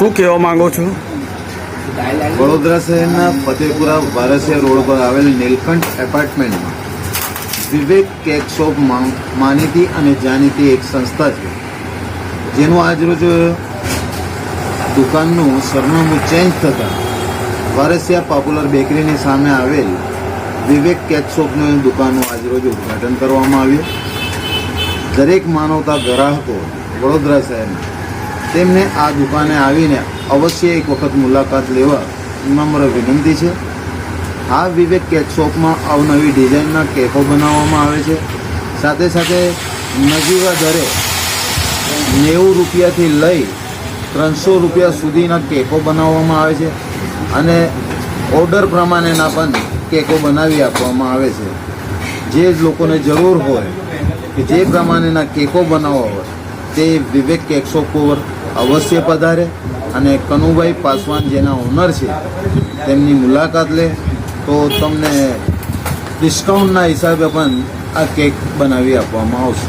શું કહેવા માંગો છો? વડોદરા શહેરના ફતેપુરા વારસિયા રોડ પર આવેલ નીલકંઠ એપાર્ટમેન્ટમાં વિવેક કેક શોપ માનીતી અને જાણીતી એક સંસ્થા છે. જેનું આજરોજ દુકાનનું સરનામું ચેન્જ થતાં વારસિયા પોપ્યુલર બેકરીની સામે આવેલ વિવેક કેક શોપની દુકાનનું આજરોજ ઉદ્ઘાટન કરવામાં આવ્યું. દરેક માનવતા ગ્રાહકો વડોદરા શહેરના તેમને આ દુકાને આવીને અવશ્ય એક વખત મુલાકાત લેવા નમ્ર વિનંતી છે. આ વિવેક કેક શોપમાં અવનવી ડિઝાઇનના કેકો બનાવવામાં આવે છે. સાથે સાથે નજીવા દરે નેવું રૂપિયાથી લઈ ત્રણસો રૂપિયા સુધીના કેકો બનાવવામાં આવે છે અને ઓર્ડર પ્રમાણેના પણ કેકો બનાવી આપવામાં આવે છે. જે લોકોને જરૂર હોય કે જે પ્રમાણેના કેકો બનાવવા હોય તે વિવેક કેક શોપ પર અવશ્ય પધારે અને કનુભાઈ પાસવાન જેના ઓનર છે, તેમની મુલાકાત લે. તો તમને ડિસ્કાઉન્ટના હિસાબે પણ આ કેક બનાવી આપવામાં આવશે.